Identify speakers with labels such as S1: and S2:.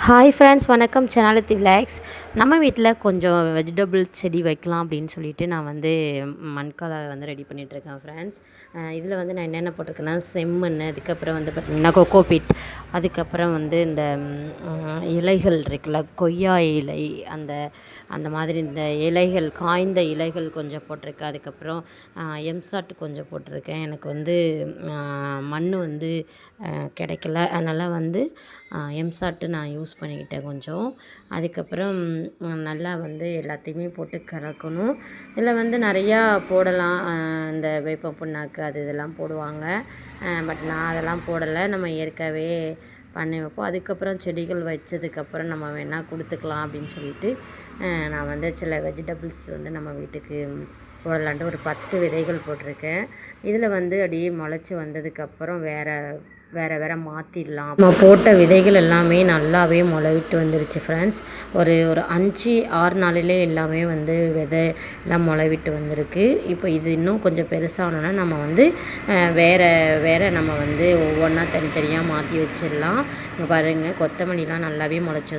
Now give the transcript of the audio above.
S1: Hi friends வணக்கம். சேனலத்தி vlogs நம்ம வீட்டில் கொஞ்சம் வெஜிடபிள் செடி வைக்கலாம் அப்படின்னு சொல்லிட்டு நான் வந்து மண்காலை வந்து ரெடி பண்ணிகிட்ருக்கேன் ஃப்ரெண்ட்ஸ் இதில் வந்து நான் என்னென்ன போட்டிருக்கேன்னா செம்மண் அதுக்கப்புறம் வந்து பார்த்திங்கன்னா கொக்கோபிட் அதுக்கப்புறம் வந்து இந்த இலைகள் இருக்குல்ல கொய்யா இலை அந்த அந்த மாதிரி இந்த இலைகள் காய்ந்த இலைகள் கொஞ்சம் போட்டிருக்கேன் அதுக்கப்புறம் எம்சாட் கொஞ்சம் போட்டிருக்கேன். எனக்கு வந்து மண் வந்து கிடைக்கல. அதனால் வந்து எம்சாட்டு நான் யூஸ் பண்ணிக்கிட்டேன் கொஞ்சம். அதுக்கப்புறம் நல்லா வந்து எல்லாத்தையுமே போட்டு கலக்கணும். இதில் வந்து நிறையா போடலாம். இந்த வேப்ப புண்ணாக்கு அது இதெல்லாம் போடுவாங்க. பட் நான் அதெல்லாம் போடலை. நம்ம இயற்கையாகவே பண்ணி வைப்போம். அதுக்கப்புறம் செடிகள் வச்சதுக்கப்புறம் நம்ம வேணால் கொடுத்துக்கலாம் அப்படின்னு சொல்லிட்டு நான் வந்து சில வெஜிடபிள்ஸ் வந்து நம்ம வீட்டுக்கு போடலான்ட்டு ஒரு பத்து விதைகள் போட்டிருக்கேன். இதில் வந்து அப்படியே முளைச்சி வந்ததுக்கப்புறம் வேறு வேறு வேறு மாற்றிடலாம் நம்ம போட்ட விதைகள் எல்லாமே நல்லாவே முளைவிட்டு வந்துருச்சு ஃப்ரெண்ட்ஸ் ஒரு ஒரு அஞ்சு ஆறு நாளிலே எல்லாமே வந்து விதை எல்லாம் முளைவிட்டு வந்திருக்கு. இப்போ இது இன்னும் கொஞ்சம் பெருசாகணுன்னா நம்ம வந்து வேறு வேறு நம்ம வந்து ஒவ்வொன்றா தனித்தனியாக மாற்றி வச்சிடலாம். இங்கே பாருங்கள் கொத்தமல்லிலாம் நல்லாவே முளைச்சி வந்து